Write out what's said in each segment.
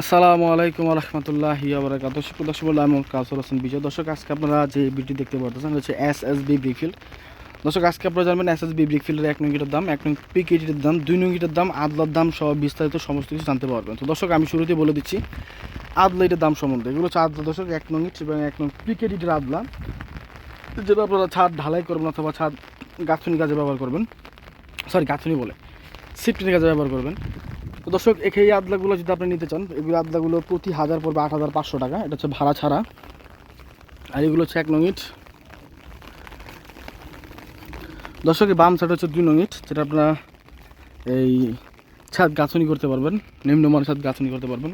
আসসালামু আলাইকুম রহমতুল্লাহ বারাকাত দর্শক দর্শক বললাম কাসর হোসেন বিজয়। দর্শক, আজকে আপনারা যে ভিডিও দেখতে পারতেছেন হচ্ছে এস এস বি ব্রিকফিল্ড দর্শক, আজকে আপনারা জানবেন এস এস বি ব্রিকফিল্ডের এক নঙ্গিটার দাম, এক নং পিকেটির দাম, দুই নঙ্গিটার দাম, আদলার দাম সহ বিস্তারিত সমস্ত কিছু জানতে পারবেন। তো দর্শক, আমি শুরুতে বলে দিচ্ছি আদলা এটার দাম সম্বন্ধে। এগুলো হচ্ছে আদলা, দর্শক, এক নং এবং এক নং পিকেটির আদলা। যেটা আপনারা ছাদ ঢালাই করবেন অথবা ছাদ গাছুনি কাজে ব্যবহার করবেন, সরি গাছুনি বলে সিফটিনের কাজে ব্যবহার করবেন। তো দর্শক এই আদলাগুলো যদি আপনি নিতে চান, এগুলো আদলাগুলো প্রতি হাজার পড়বে আট হাজার পাঁচশো টাকা। এটা হচ্ছে ভাড়া ছাড়া। আর এগুলো হচ্ছে এক নং ইট। দর্শক বাম সাইড হচ্ছে দুই নং ইট, যেটা আপনারা এই ছাদ গাছনি করতে পারবেন, নিম্নমানের ছাদ গাছনি করতে পারবেন।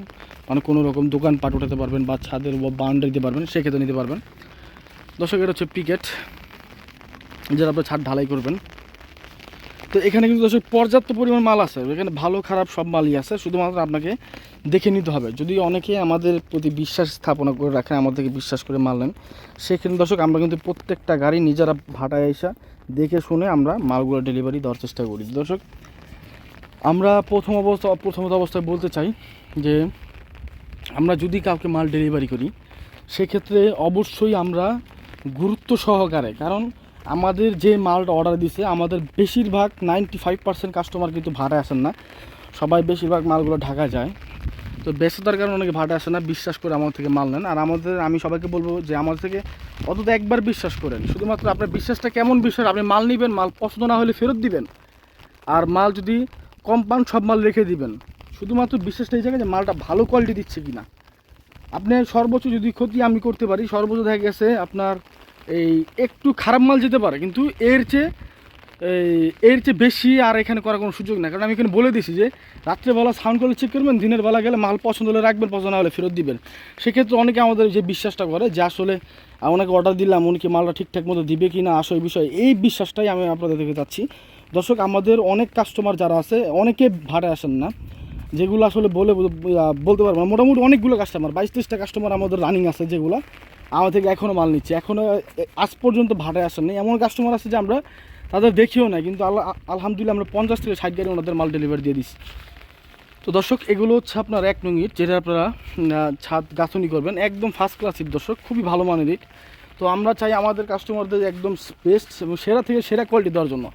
মানে কোনো রকম দোকানপাট উঠাতে পারবেন বা ছাদের বাউন্ডারি দিতে পারবেন, সেক্ষেত্রে নিতে পারবেন। দর্শক, এটা হচ্ছে পিকেট, যেটা আপনার ছাদ ঢালাই করবেন। তো এখানে কিন্তু দর্শক পর্যাপ্ত পরিমাণ মাল আছে। এখানে ভালো, খারাপ সব মালই আছে। শুধুমাত্র আপনাকে দেখে নিতে হবে। যদি অনেকে আমাদের প্রতি বিশ্বাস স্থাপনা করে রাখেন আমাদেরকে বিশ্বাস করে মাল নেন, সেখানে দর্শক আমরা কিন্তু প্রত্যেকটা গাড়ি নিজেরা ভাটায় এসে দেখে শুনে আমরা মালগুলো ডেলিভারি দেওয়ার চেষ্টা করি। দর্শক, আমরা প্রথম অবস্থা, প্রথমত অবস্থায় বলতে চাই যে, আমরা যদি কাউকে মাল ডেলিভারি করি, সেক্ষেত্রে অবশ্যই আমরা গুরুত্ব সহকারে, কারণ আমাদের যে মালটা অর্ডার দিছে, আমাদের বেশিরভাগ নাইনটি ফাইভ পার্সেন্ট কাস্টমার কিন্তু ভাড়ায় আসেন না। সবাই বেশিরভাগ মালগুলো ঢাকা যায়। তো ব্যস্ততার কারণে অনেকে ভাড়া আসে না, বিশ্বাস করে আমার থেকে মাল নেন। আর আমাদের, আমি সবাইকে বলব যে আমাদের থেকে অন্তত একবার বিশ্বাস করেন। শুধুমাত্র আপনার বিশ্বাসটা কেমন বিশ্বাস আপনি মাল নেবেন, মাল পছন্দ না হলে ফেরত দিবেন। আর মাল যদি কম্পাউন্ড সব মাল রেখে দিবেন। শুধুমাত্র বিশ্বাসটা এই জায়গায় যে মালটা ভালো কোয়ালিটি দিচ্ছে কিনা। আপনি সর্বোচ্চ যদি ক্ষতি আমি করতে পারি, সর্বোচ্চ দেখা গেছে আপনার এই একটু খারাপ মাল যেতে পারে, কিন্তু এর চেয়ে, এই, এর চেয়ে বেশি আর এখানে করার কোনো সুযোগ না কারণ আমি এখানে বলে দিছি যে, রাত্রেবেলা সাউন্ড করে চেক করবেন, দিনের বেলা গেলে মাল পছন্দ হলে রাখবেন, পছন্দ না হলে ফেরত দিবেন। সেক্ষেত্রে অনেকে আমাদের যে বিশ্বাসটা করে যে আসলে ওনাকে অর্ডার দিলাম, উনি কি মালটা ঠিকঠাক মতো দিবে কি না আসো এই বিষয়ে, এই বিশ্বাসটাই আমি আপনাদের দেখে যাচ্ছি। দর্শক, আমাদের অনেক কাস্টমার যারা আছে, অনেকে ভাড়া আসেন না, যেগুলো আসলে বলে বলতে পারব মোটামুটি অনেকগুলো কাস্টমার বাইশ তেইশটা কাস্টমার আমাদের রানিং আছে যেগুলো। আমার থেকে এখনও মাল নিচ্ছে। এখনও আজ পর্যন্ত ভাড়ায় আসেননি এমন কাস্টমার আছে যে আমরা তাদের দেখিও না কিন্তু আল্লাহ আলহামদুলিল্লাহ আমরা পঞ্চাশ থেকে ষাট গাড়ি ওনাদের মাল ডেলিভারি দিয়ে দিচ্ছি তো দর্শক, এগুলো হচ্ছে আপনার এক নং ইট যেটা আপনারা ছাদ গাছনি করবেন। একদম ফার্স্ট ক্লাস ইট দর্শক, খুবই ভালো মানের ইট তো আমরা চাই আমাদের কাস্টমারদের একদম বেস্ট এবং সেরা থেকে সেরা কোয়ালিটি দেওয়ার জন্য।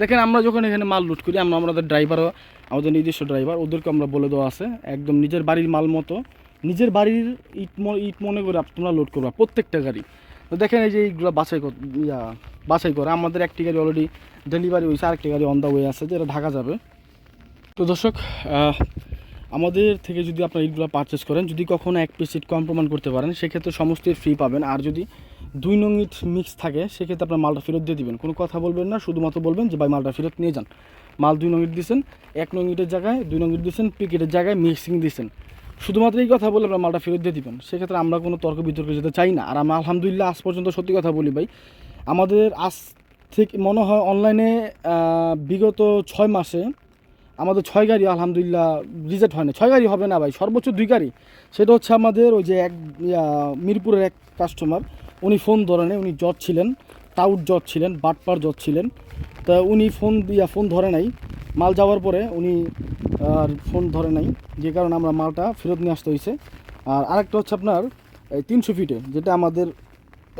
দেখেন আমরা যখন এখানে মাল লুট করি, আমরা আমাদের ড্রাইভারও আমাদের নিজস্ব ড্রাইভার ওদেরকে আমরা বলে দেওয়া আছে, একদম নিজের বাড়ির মাল মতো। নিজের বাড়ির ইট ইট মনে করে তোমরা লোড করবা প্রত্যেকটা গাড়ি। তো দেখেন এই যে এইগুলো বাছাই ইয়া, বাছাই করে। আমাদের একটি গাড়ি অলরেডি ডেলিভারি হয়েছে আরেকটি গাড়ি অন দ্য ওয়ে আছে যেটা ঢাকা যাবে। তো দর্শক আমাদের থেকে যদি আপনারা ইটগুলো পারচেস করেন যদি কখনো এক পিস ইট কম প্রমাণ করতে পারেন সেক্ষেত্রে সমস্ত ফ্রি পাবেন। আর যদি দুই নং ইট মিক্স থাকে সেক্ষেত্রে আপনার মালটা ফেরত দিয়ে দিবেন। কোনো কথা বলবেন না শুধুমাত্র বলবেন যে ভাই মালটা ফেরত নিয়ে যান। মাল দুই নং ইট দিয়েছেন এক নং ইটের জায়গায় দুই নং ইট দিয়েছেন পিকেটের জায়গায় মিক্সিং দিয়েছেন শুধুমাত্র এই কথা বলে আপনার মালটা ফেরত দিয়ে দিবেন। সেক্ষেত্রে আমরা কোনো তর্ক বিতর্কে যেতে চাই না। আর আমরা আলহামদুলিল্লাহ আজ পর্যন্ত সত্যি কথা বলি ভাই, আমাদের আজ থেকে মনে হয় অনলাইনে বিগত ছয় মাসে আমাদের ছয় গাড়ি আলহামদুলিল্লাহ রিজেক্ট হয় না ছয় গাড়ি হবে না ভাই, সর্বোচ্চ দুই গাড়ি। সেটা হচ্ছে আমাদের ওই যে এক মিরপুরের এক কাস্টমার উনি ফোন ধরে নেই উনি জজ ছিলেন টাউট জজ ছিলেন, বাটপার জজ ছিলেন। তা উনি ফোন দিয়া ফোন ধরে নাই। মাল যাওয়ার পরে উনি আর ফোন ধরে নাই, যে কারণে আমরা মালটা ফেরত নিয়ে আসতে হয়েছে। আর আরেকটা হচ্ছে আপনার, এই তিনশো ফিটে, যেটা আমাদের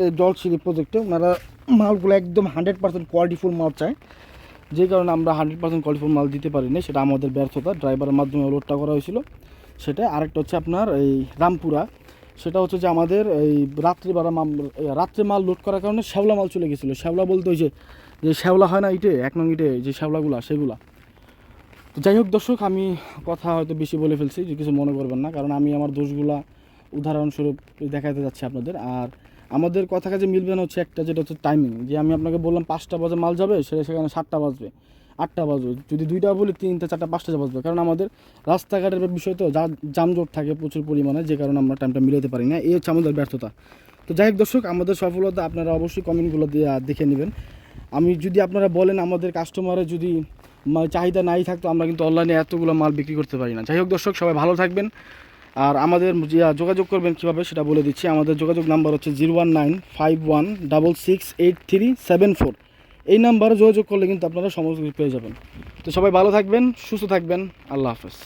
এই জলছিরি প্রজেক্টে ওনারা মালগুলো একদম হান্ড্রেড পার্সেন্ট কোয়ালিটিফুল মাল চায়। যে কারণে আমরা হান্ড্রেড পার্সেন্ট কোয়ালিফুল মাল দিতে পারিনি, সেটা আমাদের ব্যর্থতা, ড্রাইভারের মাধ্যমে লোডটা করা হয়েছিল। সেটা আরেকটা হচ্ছে আপনার এই রামপুরা, সেটা হচ্ছে যে আমাদের এই রাত্রিবেলা এই রাত্রে মাল লোড করার কারণে শ্যাওলা মাল চলে গেছিল। শ্যাওলা বলতে যে যে শ্যাওলা হয় না ইটে, এক নং ইটে, যে শ্যাওলাগুলা, সেগুলা। তো যাই হোক, দর্শক, আমি কথা হয়তো বেশি বলে ফেলছি, যে কিছু মনে করবেন না, কারণ আমি আমার দোষগুলা উদাহরণস্বরূপ দেখাতে যাচ্ছি আপনাদের। আর আমাদের কথা কাজে মিলবে না হচ্ছে একটা, যেটা হচ্ছে টাইমিং যে আমি আপনাকে বললাম পাঁচটা বাজে মাল যাবে সেটা সেখানে সাতটা বাজবে, আটটা বাজবে, যদি দুইটা বলি তিনটা, চারটা, পাঁচটা বাজবে। কারণ আমাদের রাস্তাঘাটের বিষয় তো, যা যানজট থাকে প্রচুর পরিমাণে, যে কারণে আমরা টাইমটা মিলাতে পারি না, এই হচ্ছে আমাদের ব্যর্থতা। তো যাই হোক, দর্শক, আমাদের সফলতা আপনারা অবশ্যই কমেন্টগুলো দিয়ে, দেখে নেবেন। আমি যদি আপনারা বলেন আমাদের কাস্টমারের যদি চাহিদা নাই থাকতো আমরা কিন্তু অনলাইনে এতগুলো মাল বিক্রি করতে পারি না। যাই হোক দর্শক, সবাই ভালো থাকবেন। আর আমাদের যোগাযোগ করবেন কীভাবে সেটা বলে দিচ্ছি। আমাদের যোগাযোগ নাম্বার হচ্ছে zero one nine five one double six eight three seven four এই নাম্বারে যোগাযোগ করলে কিন্তু আপনারা সমস্ত পেয়ে যাবেন। তো সবাই ভালো থাকবেন, সুস্থ থাকবেন। আল্লাহ হাফেজ।